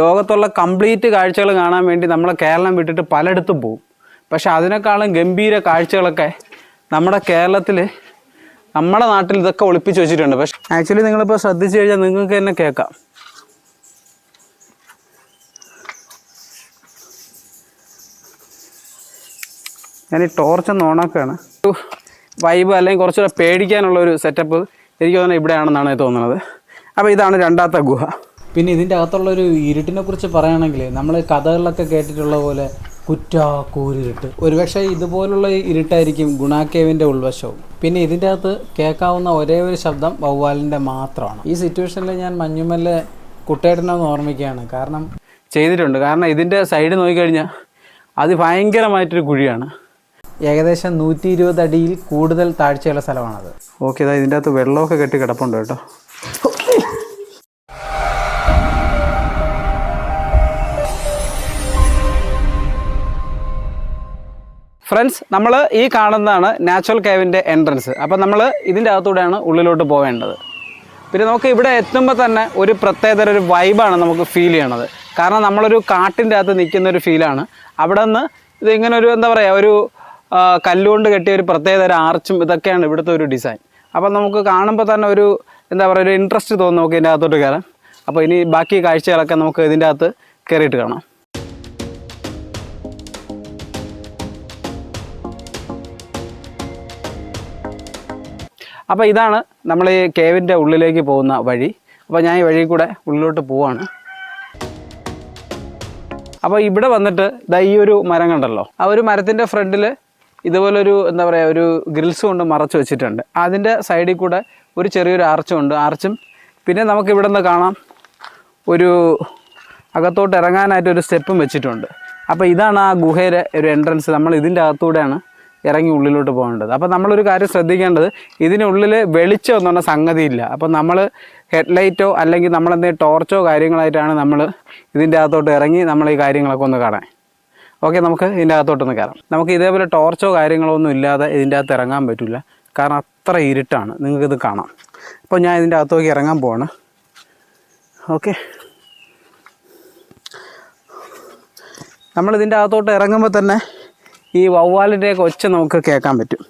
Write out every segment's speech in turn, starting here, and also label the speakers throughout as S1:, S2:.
S1: ലോകത്തുള്ള കംപ്ലീറ്റ് കാഴ്ചകൾ കാണാൻ വേണ്ടി നമ്മൾ കേരളം വിട്ടിട്ട് പലയിടത്തും പോകും പക്ഷെ അതിനേക്കാളും ഗംഭീര കാഴ്ചകളൊക്കെ നമ്മുടെ കേരളത്തിൽ നമ്മുടെ നാട്ടിൽ ഇതൊക്കെ ഒളിപ്പിച്ച് വെച്ചിട്ടുണ്ട്. പക്ഷെ ആക്ച്വലി നിങ്ങളിപ്പോൾ ശ്രദ്ധിച്ചു കഴിഞ്ഞാൽ നിങ്ങൾക്ക് തന്നെ കേൾക്കാം. ഞാൻ ഈ ടോർച്ച് ഒന്ന് ഓണാക്കുകയാണ് വൈബ് അല്ലെങ്കിൽ കുറച്ചുകൂടെ പേടിക്കാനുള്ള ഒരു സെറ്റപ്പ് എനിക്ക് തോന്നുന്നത് ഇവിടെയാണെന്നാണ് തോന്നുന്നത്. അപ്പോൾ ഇതാണ് രണ്ടാമത്തെ ഗുഹ.
S2: പിന്നെ ഇതിന്റെ അകത്തുള്ളൊരു ഇരുട്ടിനെ കുറിച്ച് പറയുകയാണെങ്കിൽ നമ്മൾ കഥകളിലൊക്കെ കേട്ടിട്ടുള്ള പോലെ കുറ്റാക്കൂരിട്ട് ഒരുപക്ഷെ ഇതുപോലുള്ള ഇരുട്ടായിരിക്കും ഗുണാക്കേവിന്റെ ഉൾവശവും. പിന്നെ ഇതിന്റെ അകത്ത് കേൾക്കാവുന്ന ഒരേ ഒരു ശബ്ദം വവ്വാലിന്റെ മാത്രമാണ്. ഈ സിറ്റുവേഷനിൽ ഞാൻ മഞ്ഞുമല്ലെ കുട്ടേട്ടനെന്ന് ഓർമ്മിക്കുകയാണ്. കാരണം
S1: ചെയ്തിട്ടുണ്ട്. കാരണം ഇതിന്റെ സൈഡ് നോക്കിക്കഴിഞ്ഞാൽ അത് ഭയങ്കരമായിട്ടൊരു കുഴിയാണ്.
S2: ഏകദേശം നൂറ്റി ഇരുപത് അടിയിൽ കൂടുതൽ താഴ്ചയുള്ള സ്ഥലമാണത്.
S1: ഓക്കെ ഇതാ ഇതിന്റെ അകത്ത് വെള്ളമൊക്കെ കെട്ടി കിടപ്പുണ്ട് കേട്ടോ. ഫ്രണ്ട്സ് നമ്മൾ ഈ കാണുന്നതാണ് നാച്ചുറൽ കേവിന്റെ എൻട്രൻസ് അപ്പോൾ നമ്മൾ ഇതിന്റെ അകത്തൂടെയാണ് ഉള്ളിലോട്ട് പോവേണ്ടത്. പിന്നെ നമുക്ക് ഇവിടെ എത്തുമ്പോൾ തന്നെ ഒരു പ്രത്യേകതര ഒരു വൈബാണ് നമുക്ക് ഫീൽ ചെയ്യണത്. കാരണം നമ്മളൊരു കാട്ടിന്റെ അകത്ത് നിൽക്കുന്ന ഒരു ഫീലാണ് അവിടെ നിന്ന് ഇതിങ്ങനെ ഒരു എന്താ പറയുക ഒരു കല്ലുകൊണ്ട് കെട്ടിയ ഒരു പ്രത്യേകതര ആർച്ചും ഇതൊക്കെയാണ് ഇവിടുത്തെ ഒരു ഡിസൈൻ അപ്പം നമുക്ക് കാണുമ്പോൾ തന്നെ ഒരു എന്താ പറയുക ഒരു ഇൻട്രസ്റ്റ് തോന്നും നമുക്ക് ഇതിന്റെ അകത്തോട്ട് കയറാൻ. അപ്പോൾ ഇനി ബാക്കി കാഴ്ചകളൊക്കെ നമുക്ക് ഇതിന്റെ അകത്ത് കയറിയിട്ട് കാണാം. അപ്പോൾ ഇതാണ് നമ്മൾ ഈ കേവിന്റെ ഉള്ളിലേക്ക് പോകുന്ന വഴി. അപ്പോൾ ഞാൻ ഈ വഴി കൂടെ ഉള്ളിലോട്ട് പോവാണ്. അപ്പോൾ ഇവിടെ വന്നിട്ട് ദാ ഈ ഒരു മരം കണ്ടല്ലോ. ആ ഒരു മരത്തിന്റെ ഫ്രണ്ടിൽ ഇതുപോലൊരു എന്താ പറയുക ഒരു ഗ്രിൽസ് കൊണ്ട് മറച്ചു വെച്ചിട്ടുണ്ട്. അതിന്റെ സൈഡിൽ കൂടെ ഒരു ചെറിയൊരു ആർച്ചും ഉണ്ട്. ആർച്ചും പിന്നെ നമുക്ക് ഇവിടെ നിന്ന് കാണാം ഒരു അകത്തോട്ട് ഇറങ്ങാനായിട്ട് ഒരു സ്റ്റെപ്പും വെച്ചിട്ടുണ്ട്. അപ്പോൾ ഇതാണ് ആ ഗുഹയിലെ ഒരു എൻട്രൻസ് നമ്മൾ ഇതിന്റെ അകത്തൂടെയാണ് ഇറങ്ങി ഉള്ളിലോട്ട് പോകേണ്ടത്. അപ്പോൾ നമ്മളൊരു കാര്യം ശ്രദ്ധിക്കേണ്ടത് ഇതിനുള്ളിൽ വെളിച്ചം എന്ന് പറഞ്ഞ സംഗതിയില്ല. അപ്പോൾ നമ്മൾ ഹെഡ്ലൈറ്റോ അല്ലെങ്കിൽ നമ്മളെന്തെങ്കിലും ടോർച്ചോ കാര്യങ്ങളായിട്ടാണ് നമ്മൾ ഇതിന്റെ അകത്തോട്ട് ഇറങ്ങി നമ്മൾ ഈ കാര്യങ്ങളൊക്കെ ഒന്ന് കാണാൻ. ഓക്കെ നമുക്ക് ഇതിന്റെ അകത്തോട്ടൊന്ന് കയറാം. നമുക്ക് ഇതേപോലെ ടോർച്ചോ കാര്യങ്ങളോ ഒന്നും ഇല്ലാതെ ഇതിന്റെ അകത്ത് ഇറങ്ങാൻ പറ്റില്ല. കാരണം അത്ര ഇരുട്ടാണ്. നിങ്ങൾക്കിത് കാണാം. അപ്പോൾ ഞാൻ ഇതിന്റെ അകത്തോട്ട് ഇറങ്ങാൻ പോവാണ്. ഓക്കെ. നമ്മളിതിന്റെ അകത്തോട്ട് ഇറങ്ങുമ്പോൾ തന്നെ ഈ വവ്വാലിന്റെയൊക്കെ ഒച്ച നമുക്ക് കേൾക്കാൻ പറ്റും.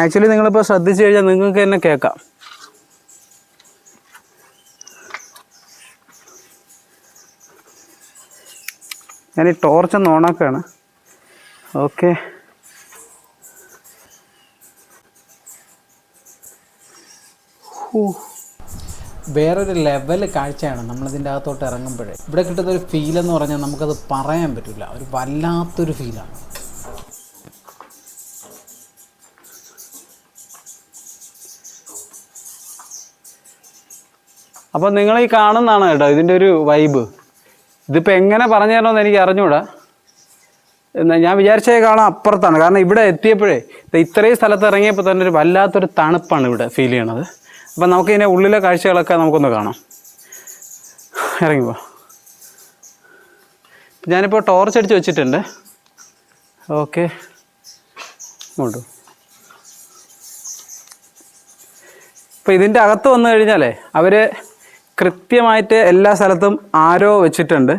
S1: ആക്ച്വലി നിങ്ങളിപ്പോൾ ശ്രദ്ധിച്ചു കഴിഞ്ഞാൽ നിങ്ങൾക്ക് തന്നെ കേൾക്കാം. ഞാൻ ഈ ടോർച്ച് ഒന്ന് ഓണാക്കുകയാണ് ഓക്കെ
S2: വേറൊരു ലെവൽ കാഴ്ചയാണ് നമ്മളിതിന്റെ അകത്തോട്ട് ഇറങ്ങുമ്പോഴേ. ഇവിടെ കിട്ടുന്ന ഒരു ഫീൽ എന്ന് പറഞ്ഞാൽ നമുക്കത് പറയാൻ പറ്റില്ല ഒരു വല്ലാത്തൊരു ഫീലാണ്
S1: അപ്പോൾ നിങ്ങൾ ഈ കാണുന്നതാണ് കേട്ടോ ഇതിന്റെ ഒരു വൈബ് ഇതിപ്പോൾ എങ്ങനെ പറഞ്ഞു തരണമെന്ന് എനിക്ക് അറിഞ്ഞൂടാ. ഞാൻ കാണാൻ അപ്പുറത്താണ്. കാരണം ഇവിടെ എത്തിയപ്പോഴേ ഇത്രയും സ്ഥലത്ത് ഇറങ്ങിയപ്പോൾ തന്നെ ഒരു വല്ലാത്തൊരു തണുപ്പാണ് ഇവിടെ ഫീൽ ചെയ്യണത്. അപ്പം നമുക്ക് ഇതിന്റെ ഉള്ളിലെ കാഴ്ചകളൊക്കെ നമുക്കൊന്ന് കാണാം. ഇറങ്ങി പോ. ഞാനിപ്പോൾ ടോർച്ച് അടിച്ച് വെച്ചിട്ടുണ്ട്. ഓക്കെ ഇങ്ങോട്ട്. ഇപ്പോൾ ഇതിന്റെ അകത്ത് വന്നു കഴിഞ്ഞാലേ അവർ കൃത്യമായിട്ട് എല്ലാ സ്ഥലത്തും ആരോ വെച്ചിട്ടുണ്ട്.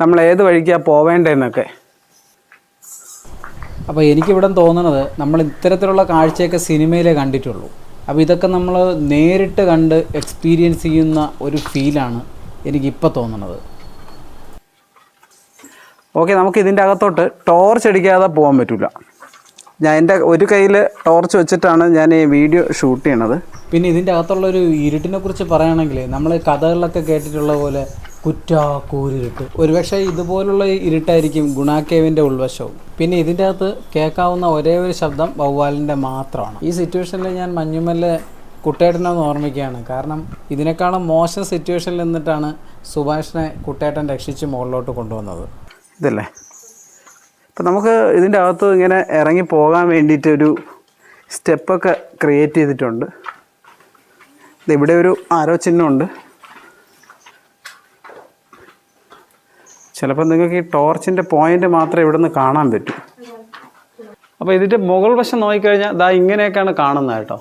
S1: നമ്മൾ ഏത് വഴിക്കാണ് പോവേണ്ടതെന്നൊക്കെ.
S2: അപ്പോൾ എനിക്കിവിടെ തോന്നുന്നത് നമ്മൾ ഇത്തരത്തിലുള്ള കാഴ്ചയൊക്കെ സിനിമയിലേ കണ്ടിട്ടുള്ളൂ. അപ്പോൾ ഇതൊക്കെ നമ്മൾ നേരിട്ട് കണ്ട് എക്സ്പീരിയൻസ് ചെയ്യുന്ന ഒരു ഫീലാണ് എനിക്കിപ്പോൾ തോന്നുന്നത്.
S1: ഓക്കെ നമുക്ക് ഇതിന്റെ അകത്തോട്ട് ടോർച്ച് അടിക്കാതെ പോകാൻ പറ്റില്ല ഞാൻ എന്റെ ഒരു കയ്യിൽ ടോർച്ച് വെച്ചിട്ടാണ് ഞാൻ ഈ വീഡിയോ ഷൂട്ട് ചെയ്യണത്.
S2: പിന്നെ ഇതിന്റെ അകത്തുള്ള ഒരു ഇരുട്ടിനെ കുറിച്ച് പറയുകയാണെങ്കിൽ നമ്മൾ കഥകളിലൊക്കെ കേട്ടിട്ടുള്ള പോലെ കുറ്റ കൂരിരുട്ട് ഒരുപക്ഷെ ഇതുപോലുള്ള ഇരുട്ടായിരിക്കും ഗുണാക്കേവിന്റെ ഉൾവശവും. പിന്നെ ഇതിന്റെ അകത്ത് കേൾക്കാവുന്ന ഒരേ ഒരു ശബ്ദം വവ്വാലിന്റെ മാത്രമാണ്. ഈ സിറ്റുവേഷനിൽ ഞാൻ മഞ്ഞുമല്ലെ കുട്ടേട്ടനെന്ന് ഓർമ്മിക്കുകയാണ്. കാരണം ഇതിനേക്കാളും മോശം സിറ്റുവേഷനിൽ നിന്നിട്ടാണ് സുഭാഷിനെ കുട്ടേട്ടൻ രക്ഷിച്ച് മുകളിലോട്ട് കൊണ്ടുവന്നത്.
S1: ഇതല്ലേ? അപ്പം നമുക്ക് ഇതിന്റെ അകത്ത് ഇങ്ങനെ ഇറങ്ങി പോകാൻ വേണ്ടിയിട്ട് ഒരു സ്റ്റെപ്പൊക്കെ ക്രിയേറ്റ് ചെയ്തിട്ടുണ്ട്. ഇവിടെ ഒരു ആരോ ചിഹ്നമുണ്ട്. ചിലപ്പോൾ നിങ്ങൾക്ക് ഈ ടോർച്ചിന്റെ പോയിന്റ് മാത്രമേ ഇവിടെ നിന്ന് കാണാൻ പറ്റൂ. അപ്പോൾ ഇതിന്റെ മുകൾ വശം നോക്കിക്കഴിഞ്ഞാൽ ദാ ഇങ്ങനെയൊക്കെയാണ് കാണുന്നത് കേട്ടോ.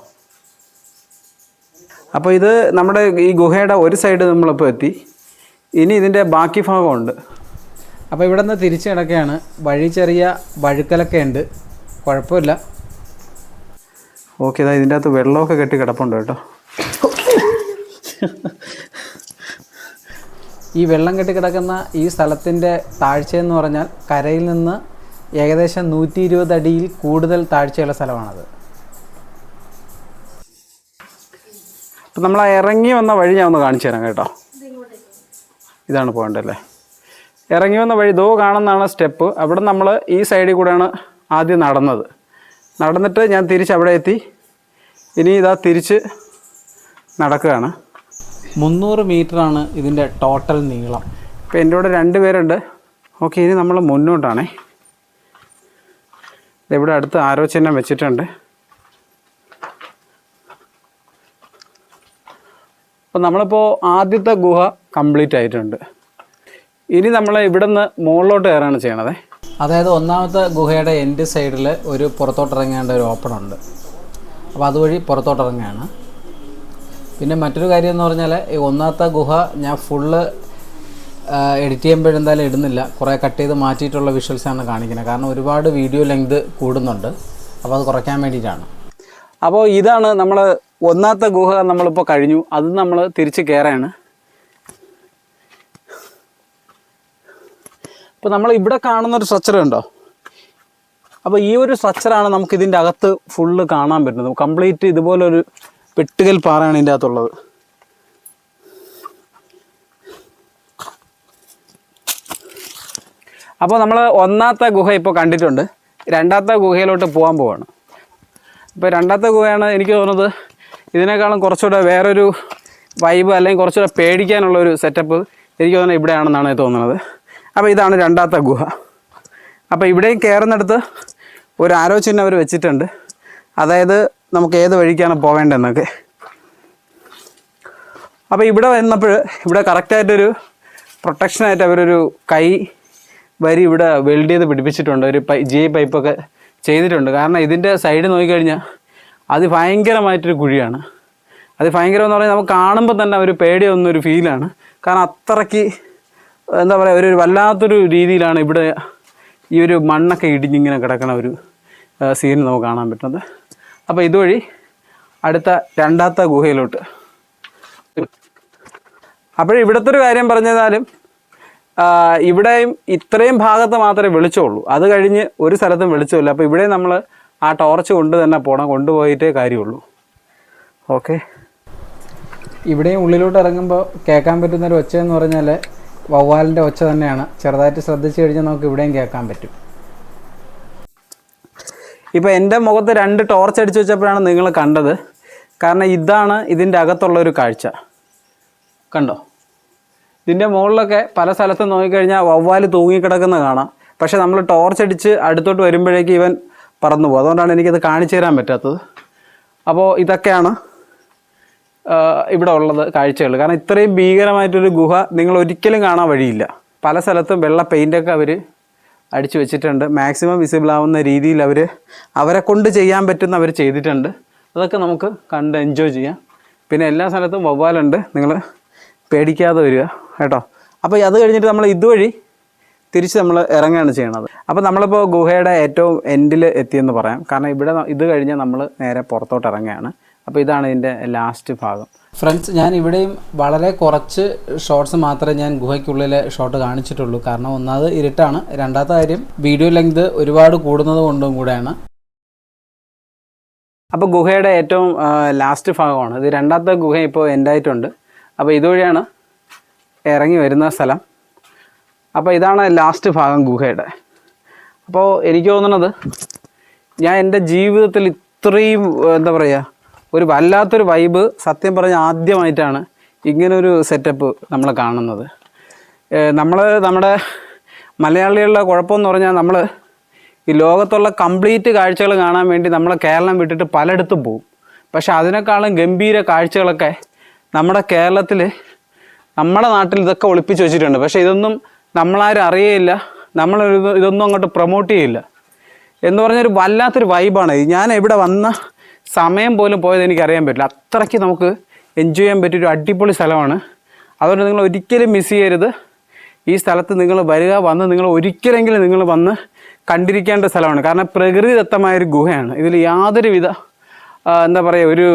S1: അപ്പോൾ ഇത് നമ്മുടെ ഈ ഗുഹയുടെ ഒരു സൈഡ് നമ്മളിപ്പോൾ എത്തി. ഇനി ഇതിന്റെ ബാക്കി ഭാഗമുണ്ട്.
S2: അപ്പോൾ ഇവിടെ നിന്ന് തിരിച്ചു കിടക്കുകയാണ്. വഴി ചെറിയ വഴുക്കലൊക്കെ ഉണ്ട്. കുഴപ്പമില്ല.
S1: ഓക്കെ ഇതാ ഇതിന്റെ അകത്ത് വെള്ളമൊക്കെ കെട്ടി കിടപ്പുണ്ട് കേട്ടോ.
S2: ഈ വെള്ളം കെട്ടിക്കിടക്കുന്ന ഈ സ്ഥലത്തിന്റെ താഴ്ചയെന്ന് പറഞ്ഞാൽ കരയിൽ നിന്ന് ഏകദേശം നൂറ്റി ഇരുപത് അടിയിൽ കൂടുതൽ താഴ്ചയുള്ള സ്ഥലമാണത്.
S1: അപ്പം നമ്മൾ ഇറങ്ങി വന്ന വഴി ഞാൻ ഒന്ന് കാണിച്ചു തരാം കേട്ടോ. ഇതാണ് പോകേണ്ടല്ലേ ഇറങ്ങി വന്ന വഴി ദോ കാണുന്നതാണ് സ്റ്റെപ്പ്. അവിടെ നമ്മൾ ഈ സൈഡിൽ കൂടെയാണ് ആദ്യം നടന്നത്. നടന്നിട്ട് ഞാൻ തിരിച്ച് അവിടെ എത്തി. ഇനി ഇതാ തിരിച്ച് നടക്കുകയാണ്.
S2: മുന്നൂറ് ആണ് ഇതിന്റെ ടോട്ടൽ നീളം.
S1: ഇപ്പം എന്റെ കൂടെ രണ്ട് പേരുണ്ട്. ഓക്കെ ഇനി നമ്മൾ മുന്നോട്ടാണേ. ഇവിടെ അടുത്ത് ആരോ ചിഹ്നം വെച്ചിട്ടുണ്ട്. അപ്പോൾ നമ്മളിപ്പോൾ ആദ്യത്തെ ഗുഹ കംപ്ലീറ്റ് ആയിട്ടുണ്ട്. ഇനി നമ്മൾ ഇവിടെ നിന്ന് മുകളിലോട്ട് കയറാണ് ചെയ്യണത്.
S2: അതായത് ഒന്നാമത്തെ ഗുഹയുടെ എൻഡ് സൈഡിൽ ഒരു പുറത്തോട്ടിറങ്ങേണ്ട ഒരു ഓപ്പൺ ഉണ്ട്. അപ്പോൾ അതുവഴി പുറത്തോട്ടിറങ്ങുകയാണ് പിന്നെ മറ്റൊരു കാര്യം എന്ന് പറഞ്ഞാൽ ഈ ഒന്നാമത്തെ ഗുഹ ഞാൻ ഫുള്ള് എഡിറ്റ് ചെയ്യുമ്പോഴെന്തായാലും ഇടുന്നില്ല. കുറേ കട്ട് ചെയ്ത് മാറ്റിയിട്ടുള്ള വിഷ്വൽസാണ് കാണിക്കുന്നത്. കാരണം ഒരുപാട് വീഡിയോ ലെങ്ത് കൂടുന്നുണ്ട്. അപ്പോൾ അത് കുറയ്ക്കാൻ വേണ്ടിയിട്ടാണ്.
S1: അപ്പോൾ ഇതാണ് നമ്മൾ ഒന്നാമത്തെ ഗുഹ നമ്മളിപ്പോൾ കഴിഞ്ഞു. അത് നമ്മൾ തിരിച്ച് കയറാണ് അപ്പോൾ നമ്മൾ ഇവിടെ കാണുന്ന ഒരു ഉണ്ടോ? അപ്പോൾ ഈ ഒരു സ്ട്രക്ചറാണ് നമുക്ക് ഇതിന്റെ അകത്ത് ഫുള്ള് കാണാൻ പറ്റുന്നത്. കംപ്ലീറ്റ് ഇതുപോലൊരു വെട്ടുകൽ പാറയാണ് ഇതിന്റെ അകത്തുള്ളത്. അപ്പോൾ നമ്മൾ ഒന്നാമത്തെ ഗുഹ ഇപ്പോൾ കണ്ടിട്ടുണ്ട്. രണ്ടാമത്തെ ഗുഹയിലോട്ട് പോകാൻ പോവാണ്. ഇപ്പോൾ രണ്ടാമത്തെ ഗുഹയാണ് എനിക്ക് തോന്നുന്നത് ഇതിനേക്കാളും കുറച്ചുകൂടെ വേറൊരു വൈബ് അല്ലെങ്കിൽ കുറച്ചുകൂടെ പേടിക്കാനുള്ള ഒരു സെറ്റപ്പ് എനിക്ക് തോന്നുന്നത് ഇവിടെയാണെന്നാണ് തോന്നുന്നത്. അപ്പോൾ ഇതാണ് രണ്ടാമത്തെ ഗുഹ. അപ്പോൾ ഇവിടെയും കയറുന്നിടത്ത് ഒരു ആരോ ചിഹ്നം അവർ വെച്ചിട്ടുണ്ട്. അതായത് നമുക്ക് ഏത് വഴിക്കാണ് പോവേണ്ടതെന്നൊക്കെ. അപ്പോൾ ഇവിടെ വന്നപ്പോൾ ഇവിടെ കറക്റ്റായിട്ടൊരു പ്രൊട്ടക്ഷനായിട്ട് അവരൊരു കൈ വരി ഇവിടെ വെൽഡ് ചെയ്ത് പിടിപ്പിച്ചിട്ടുണ്ട്. ഒരു പൈ ജി പൈപ്പൊക്കെ ചെയ്തിട്ടുണ്ട്. കാരണം ഇതിന്റെ സൈഡ് നോക്കിക്കഴിഞ്ഞാൽ അത് ഭയങ്കരമായിട്ടൊരു കുഴിയാണ്. അത് ഭയങ്കരം എന്ന് പറഞ്ഞാൽ നമുക്ക് കാണുമ്പോൾ തന്നെ ഒരു പേടിയൊന്നൊരു ഫീലാണ് കാരണം അത്രയ്ക്ക് എന്താ പറയുക ഒരു വല്ലാത്തൊരു രീതിയിലാണ് ഇവിടെ ഈ ഒരു മണ്ണൊക്കെ ഇടിഞ്ഞിങ്ങനെ കിടക്കുന്ന ഒരു സീൻ നമുക്ക് കാണാൻ പറ്റുന്നത്. അപ്പോൾ ഇതുവഴി അടുത്ത രണ്ടാമത്തെ ഗുഹയിലോട്ട്. അപ്പോൾ ഇവിടുത്തെ ഒരു കാര്യം പറഞ്ഞാലും ഇവിടെയും ഇത്രയും ഭാഗത്ത് മാത്രമേ വെളിച്ചമുള്ളൂ അത് കഴിഞ്ഞ് ഒരു സ്ഥലത്തും വെളിച്ചമില്ല. അപ്പോൾ ഇവിടെ നമ്മൾ ആ ടോർച്ച് കൊണ്ട് തന്നെ പോകണം കൊണ്ടുപോയിട്ടേ കാര്യമുള്ളൂ. ഓക്കെ.
S2: ഇവിടെയും ഉള്ളിലോട്ട് ഇറങ്ങുമ്പോൾ കേൾക്കാൻ പറ്റുന്നൊരു ഒച്ച എന്ന് പറഞ്ഞാൽ വവ്വാലിന്റെ ഒച്ച തന്നെയാണ്. ചെറുതായിട്ട് ശ്രദ്ധിച്ചു കഴിഞ്ഞാൽ നമുക്ക് ഇവിടെയും കേൾക്കാൻ പറ്റും.
S1: ഇപ്പോൾ എന്റെ മുഖത്ത് രണ്ട് ടോർച്ച് അടിച്ച് വെച്ചപ്പോഴാണ് നിങ്ങൾ കണ്ടത്. കാരണം ഇതാണ് ഇതിന്റെ അകത്തുള്ള ഒരു കാഴ്ച. കണ്ടോ? ഇതിന്റെ മുകളിലൊക്കെ പല സ്ഥലത്തും നോക്കിക്കഴിഞ്ഞാൽ വവ്വാൽ തൂങ്ങിക്കിടക്കുന്ന കാണാം. പക്ഷെ നമ്മൾ ടോർച്ച് അടിച്ച് അടുത്തോട്ട് വരുമ്പോഴേക്ക് ഇവൻ പറന്നു പോകും. അതുകൊണ്ടാണ് എനിക്കത് കാണിച്ചു തരാൻ പറ്റാത്തത്. അപ്പോൾ ഇതൊക്കെയാണ് ഇവിടെ ഉള്ളത് കാഴ്ചകൾ. കാരണം ഇത്രയും ഭീകരമായിട്ടൊരു ഗുഹ നിങ്ങൾ ഒരിക്കലും കാണാൻ വഴിയില്ല. പല സ്ഥലത്തും വെള്ള പെയിന്റൊക്കെ അവർ അടിച്ചു വെച്ചിട്ടുണ്ട്. മാക്സിമം വിസിബിൾ ആവുന്ന രീതിയിൽ അവർ അവരെ കൊണ്ട് ചെയ്യാൻ പറ്റുന്ന അവർ ചെയ്തിട്ടുണ്ട്. അതൊക്കെ നമുക്ക് കണ്ട് എൻജോയ് ചെയ്യാം. പിന്നെ എല്ലാ സ്ഥലത്തും വവ്വാലുണ്ട്. നിങ്ങൾ പേടിക്കാതെ വരിക കേട്ടോ? അപ്പോൾ അത് കഴിഞ്ഞിട്ട് നമ്മൾ ഇതുവഴി തിരിച്ച് നമ്മൾ ഇറങ്ങുകയാണ് ചെയ്യണത്. അപ്പോൾ നമ്മളിപ്പോൾ ഗുഹയുടെ ഏറ്റവും എൻഡിൽ എത്തിയെന്ന് പറയാം. കാരണം ഇവിടെ ഇത് കഴിഞ്ഞാൽ നമ്മൾ നേരെ പുറത്തോട്ട് ഇറങ്ങുകയാണ്. അപ്പോൾ ഇതാണ് ഇതിന്റെ ലാസ്റ്റ് ഭാഗം.
S2: ഫ്രണ്ട്സ് ഞാൻ ഇവിടെയും വളരെ കുറച്ച് ഷോർട്സ് മാത്രമേ ഞാൻ ഗുഹയ്ക്കുള്ളിലെ ഷോട്ട് കാണിച്ചിട്ടുള്ളൂ. കാരണം ഒന്നാമത് ഇരുട്ടാണ്. രണ്ടാമത്തെ കാര്യം വീഡിയോ ലെങ്ത് ഒരുപാട് കൂടുന്നത് കൊണ്ടും കൂടെയാണ്.
S1: അപ്പോൾ ഗുഹയുടെ ഏറ്റവും ലാസ്റ്റ് ഭാഗമാണ്. ഇത് രണ്ടാമത്തെ ഗുഹ ഇപ്പോൾ എൻഡായിട്ടുണ്ട് അപ്പോൾ ഇതുവഴിയാണ് ഇറങ്ങി വരുന്ന സ്ഥലം. അപ്പോൾ ഇതാണ് ലാസ്റ്റ് ഭാഗം ഗുഹയുടെ. അപ്പോൾ എനിക്ക് തോന്നുന്നത് ഞാൻ എന്റെ ജീവിതത്തിൽ ഇത്രയും എന്താ പറയുക ഒരു വല്ലാത്തൊരു വൈബ് സത്യം പറഞ്ഞ ആദ്യമായിട്ടാണ് ഇങ്ങനൊരു സെറ്റപ്പ് നമ്മൾ കാണുന്നത്. നമ്മൾ നമ്മുടെ മലയാളികളുടെ കുഴപ്പമെന്ന് പറഞ്ഞാൽ നമ്മൾ ഈ ലോകത്തുള്ള കംപ്ലീറ്റ് കാഴ്ചകൾ കാണാൻ വേണ്ടി നമ്മൾ കേരളം വിട്ടിട്ട് പലയിടത്തും പോകും പക്ഷെ അതിനേക്കാളും ഗംഭീര കാഴ്ചകളൊക്കെ നമ്മുടെ കേരളത്തിൽ നമ്മുടെ നാട്ടിൽ ഇതൊക്കെ ഒളിപ്പിച്ച് വെച്ചിട്ടുണ്ട്. പക്ഷേ ഇതൊന്നും നമ്മളാരും അറിയേയില്ല. നമ്മൾ ഇതൊന്നും അങ്ങോട്ട് പ്രൊമോട്ട് ചെയ്യില്ല. എന്ന് പറഞ്ഞൊരു വല്ലാത്തൊരു വൈബാണ് ഞാൻ ഇവിടെ വന്ന സമയം പോലും പോയത് എനിക്ക് അറിയാൻ പറ്റില്ല. അത്രയ്ക്ക് നമുക്ക് എൻജോയ് ചെയ്യാൻ പറ്റിയൊരു അടിപൊളി സ്ഥലമാണ്. അതുകൊണ്ട് നിങ്ങൾ ഒരിക്കലും മിസ് ചെയ്യരുത്. ഈ സ്ഥലത്ത് നിങ്ങൾ വരിക വന്ന് നിങ്ങൾ ഒരിക്കലെങ്കിലും നിങ്ങൾ വന്ന് കണ്ടിരിക്കേണ്ട സ്ഥലമാണ്. കാരണം പ്രകൃതിദത്തമായ ഒരു ഗുഹയാണ്. ഇതിൽ യാതൊരുവിധ എന്താ പറയുക ഒരു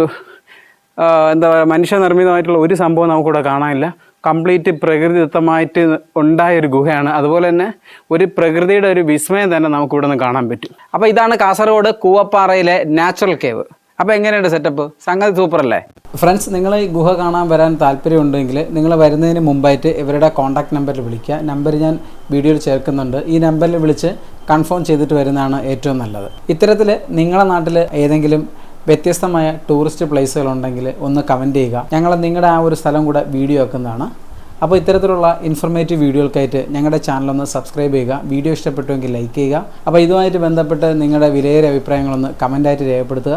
S1: എന്താ പറയുക മനുഷ്യനിർമ്മിതമായിട്ടുള്ള ഒരു സംഭവം നമുക്കിവിടെ കാണാനില്ല. കംപ്ലീറ്റ് പ്രകൃതിദത്തമായിട്ട് ഉണ്ടായ ഒരു ഗുഹയാണ്. അതുപോലെ തന്നെ ഒരു പ്രകൃതിയുടെ ഒരു വിസ്മയം തന്നെ നമുക്കിവിടെ നിന്ന് കാണാൻ പറ്റും. അപ്പോൾ ഇതാണ് കാസർഗോഡ് കൂവപ്പാറയിലെ നാച്ചുറൽ കേവ്. അപ്പോൾ എങ്ങനെയുണ്ട് സെറ്റപ്പ് സംഗതി സൂപ്പർ അല്ലേ?
S2: ഫ്രണ്ട്സ് നിങ്ങൾ ഈ ഗുഹ കാണാൻ വരാൻ താല്പര്യമുണ്ടെങ്കിൽ നിങ്ങൾ വരുന്നതിന് മുമ്പായിട്ട് ഇവരുടെ കോൺടാക്ട് നമ്പറിൽ വിളിക്കുക. നമ്പർ ഞാൻ വീഡിയോയിൽ ചേർക്കുന്നുണ്ട്. ഈ നമ്പറിൽ വിളിച്ച് കൺഫേം ചെയ്തിട്ട് വരുന്നതാണ് ഏറ്റവും നല്ലത്. ഇത്തരത്തിൽ നിങ്ങളുടെ നാട്ടിൽ ഏതെങ്കിലും വ്യത്യസ്തമായ ടൂറിസ്റ്റ് പ്ലേസുകൾ ഉണ്ടെങ്കിൽ ഒന്ന് കമന്റ് ചെയ്യുക. ഞങ്ങൾ നിങ്ങളുടെ ആ ഒരു സ്ഥലം കൂടെ വീഡിയോ ആക്കുന്നതാണ് അപ്പോൾ ഇത്തരത്തിലുള്ള ഇൻഫർമേറ്റീവ് വീഡിയോകൾക്കായിട്ട് ഞങ്ങളുടെ ചാനൽ ഒന്ന് സബ്സ്ക്രൈബ് ചെയ്യുക. വീഡിയോ ഇഷ്ടപ്പെട്ടുവെങ്കിൽ ലൈക്ക് ചെയ്യുക. അപ്പോൾ ഇതുമായിട്ട് ബന്ധപ്പെട്ട് നിങ്ങളുടെ വിലയേറിയ അഭിപ്രായങ്ങളൊന്ന് കമന്റായിട്ട് രേഖപ്പെടുത്തുക.